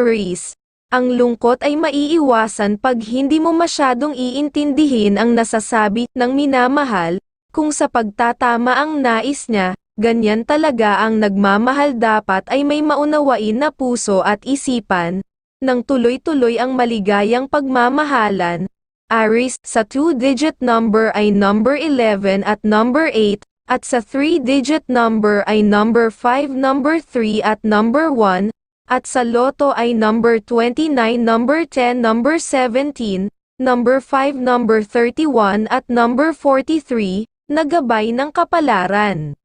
Aries, ang lungkot ay maiiwasan pag hindi mo masyadong iintindihin ang nasasabi ng minamahal, kung sa pagtatama ang nais niya, ganyan talaga ang nagmamahal dapat ay may maunawain na puso at isipan, nang tuloy-tuloy ang maligayang pagmamahalan. Aries, sa 2-digit number ay number 11 at number 8, at sa 3-digit number ay number 5, number 3 at number 1, at sa loto ay number 29, number 10, number 17, number 5, number 31 at number 43, nagabay ng kapalaran.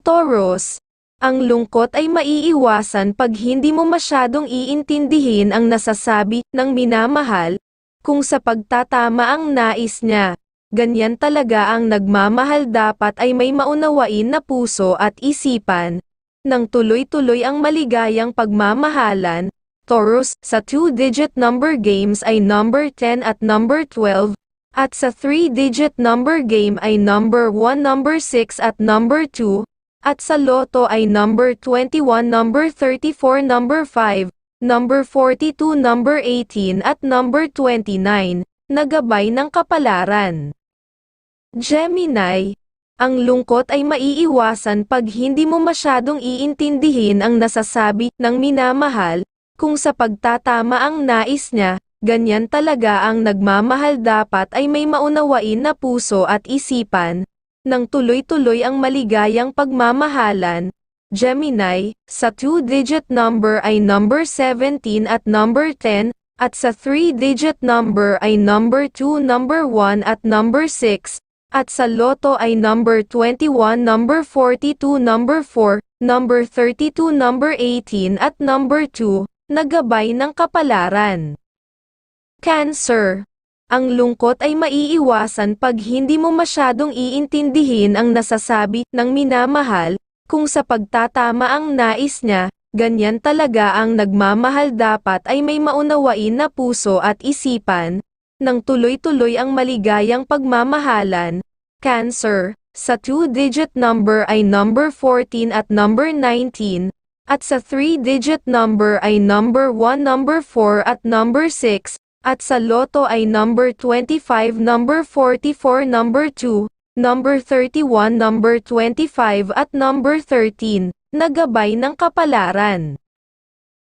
Taurus, ang lungkot ay maiiwasan pag hindi mo masyadong iintindihin ang nasasabi ng minamahal, kung sa pagtatama ang nais niya. Ganyan talaga ang nagmamahal dapat ay may maunawain na puso at isipan, nang tuloy-tuloy ang maligayang pagmamahalan, Taurus, sa 2-digit number games ay number 10 at number 12, at sa 3-digit number game ay number 1, number 6 at number 2, at sa loto ay number 21, number 34, number 5, number 42, number 18 at number 29, nagabay ng kapalaran. Gemini, ang lungkot ay maiiwasan pag hindi mo masyadong iintindihin ang nasasabi ng minamahal, kung sa pagtatama ang nais niya, ganyan talaga ang nagmamahal dapat ay may maunawain na puso at isipan, nang tuloy-tuloy ang maligayang pagmamahalan. Gemini, sa 2-digit number ay number 17 at number 10, at sa 3-digit number ay number 2, number 1 at number 6, at sa loto ay number 21, number 42, number 4, number 32, number 18 at number 2, nagabay ng kapalaran. Cancer. Ang lungkot ay maiiwasan pag hindi mo masyadong iintindihin ang nasasabi ng minamahal, kung sa pagtatama ang nais niya, ganyan talaga ang nagmamahal dapat ay may maunawain na puso at isipan, nang tuloy-tuloy ang maligayang pagmamahalan, Cancer, sa 2-digit number ay number 14 at number 19, at sa 3-digit number ay number 1, number 4 at number 6, at sa loto ay number 25, number 44, number 2, number 31, number 25 at number 13, nagabay ng kapalaran.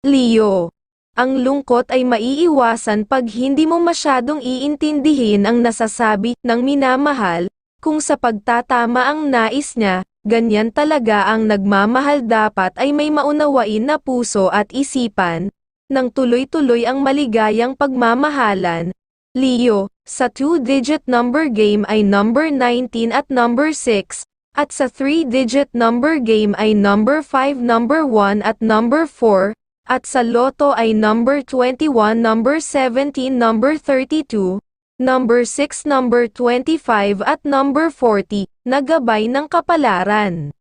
Leo ang lungkot ay maiiwasan pag hindi mo masyadong iintindihin ang nasasabi ng minamahal, kung sa pagtatama ang nais niya, ganyan talaga ang nagmamahal dapat ay may maunawain na puso at isipan, nang tuloy-tuloy ang maligayang pagmamahalan. Leo, sa 2-digit number game ay number 19 at number 6, at sa 3-digit number game ay number 5, number 1 at number 4, at sa loto ay number 21, number 17, number 32, number 6, number 25 at number 40, nagabay ng kapalaran.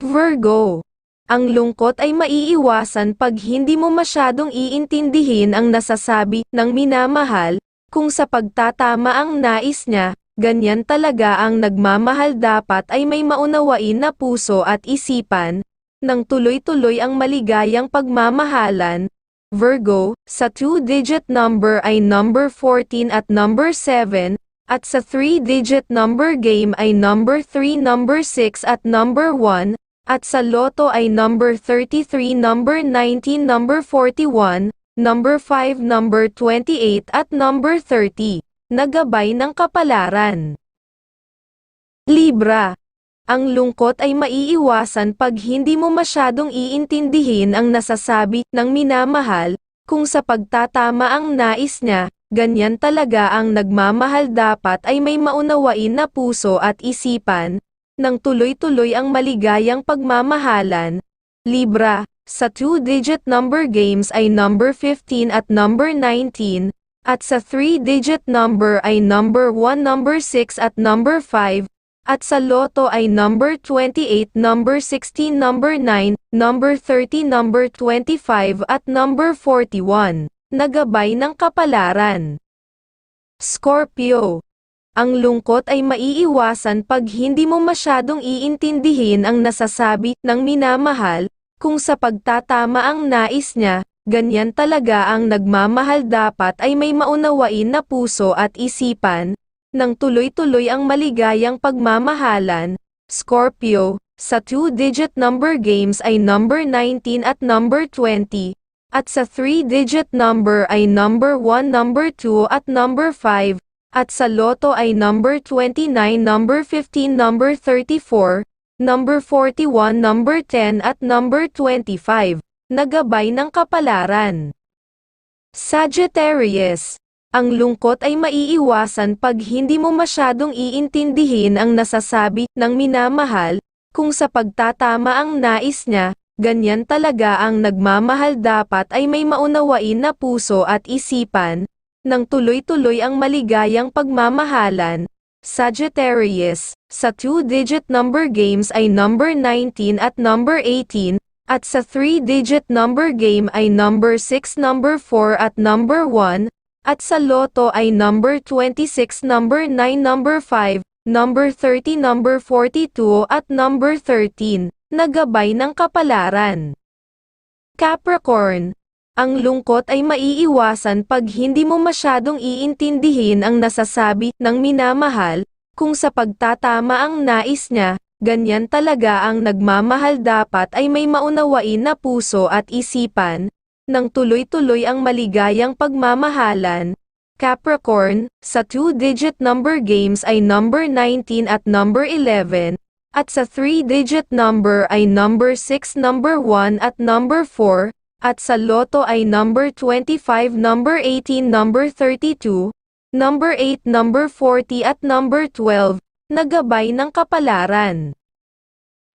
Virgo. Ang lungkot ay maiiwasan pag hindi mo masyadong iintindihin ang nasasabi ng minamahal, kung sa pagtatama ang nais niya, ganyan talaga ang nagmamahal dapat ay may maunawain na puso at isipan, nang tuloy-tuloy ang maligayang pagmamahalan, Virgo, sa 2-digit number ay number 14 at number 7, at sa 3-digit number game ay number 3, number 6 at number 1, at sa loto ay number 33, number 19, number 41, number 5, number 28 at number 30, nagabay ng kapalaran. Libra ang lungkot ay maiiwasan pag hindi mo masyadong iintindihin ang nasasabi ng minamahal, kung sa pagtatama ang nais niya, ganyan talaga ang nagmamahal dapat ay may maunawain na puso at isipan, nang tuloy-tuloy ang maligayang pagmamahalan. Libra, sa 2-digit number games ay number 15 at number 19, at sa 3-digit number ay number 1, number 6 at number 5, at sa loto ay number 28, number 16, number 9, number 30, number 25 at number 41, nagabay ng kapalaran. Scorpio. Ang lungkot ay maiiwasan pag hindi mo masyadong iintindihin ang nasasabi ng minamahal, kung sa pagtatama ang nais niya, ganyan talaga ang nagmamahal dapat ay may maunawain na puso at isipan, nang tuloy-tuloy ang maligayang pagmamahalan. Scorpio, sa two-digit number games ay number 19 at number 20, at sa three-digit number ay number 1, number 2 at number 5, at sa loto ay number 29, number 15, number 34, number 41, number 10 at number 25, nagabay ng kapalaran. Sagittarius, ang lungkot ay maiiwasan pag hindi mo masyadong iintindihin ang nasasabi ng minamahal, kung sa pagtatama ang nais niya, ganyan talaga ang nagmamahal dapat ay may maunawain na puso at isipan, nang tuloy-tuloy ang maligayang pagmamahalan. Sagittarius, sa two-digit number games ay number 19 at number 18, at sa three-digit number game ay number 6, number 4 at number 1, at sa loto ay number 26, number 9, number 5, number 30, number 42 at number 13, nagabay ng kapalaran. Capricorn, ang lungkot ay maiiwasan pag hindi mo masyadong iintindihin ang nasasabi ng minamahal, kung sa pagtatama ang nais niya, ganyan talaga ang nagmamahal dapat ay may maunawain na puso at isipan, nang tuloy-tuloy ang maligayang pagmamahalan. Capricorn, sa two-digit number games ay number 19 at number 11, at sa three-digit number ay number 6, number 1 at number 4, at sa loto ay number 25, number 18, number 32, number 8, number 40 at number 12, nagabay ng kapalaran.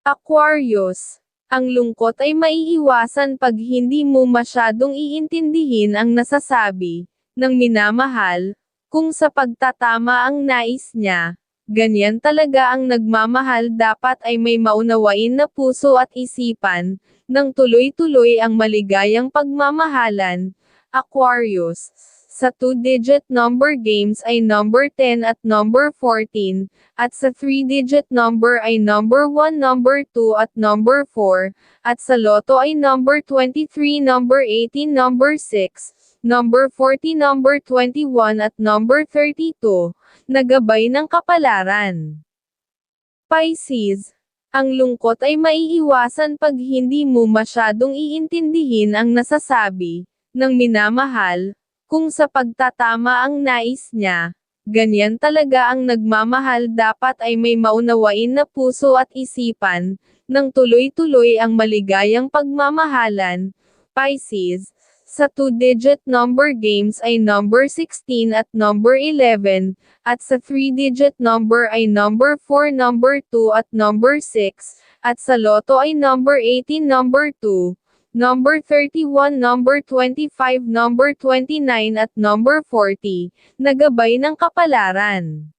Aquarius, ang lungkot ay maiiwasan pag hindi mo masyadong iintindihin ang nasasabi ng minamahal, kung sa pagtatama ang nais niya. Ganyan talaga ang nagmamahal dapat ay may maunawain na puso at isipan, nang tuloy-tuloy ang maligayang pagmamahalan. Aquarius sa two-digit number games ay number 10 at number 14, at sa three-digit number ay number 1, number 2 at number 4, at sa loto ay number 23, number 18, number 6, number 40, number 21 at number 32, nagabay ng kapalaran. Pisces, ang lungkot ay maiiwasan pag hindi mo masyadong iintindihin ang nasasabi ng minamahal, kung sa pagtatama ang nais niya, ganyan talaga ang nagmamahal dapat ay may maunawain na puso at isipan, nang tuloy-tuloy ang maligayang pagmamahalan. Pisces, sa two-digit number games ay number 16 at number 11, at sa three-digit number ay number 4, number 2 at number 6, at sa loto ay number 18, number 2, number 31, number 25, number 29 at number 40, nagabay ng kapalaran.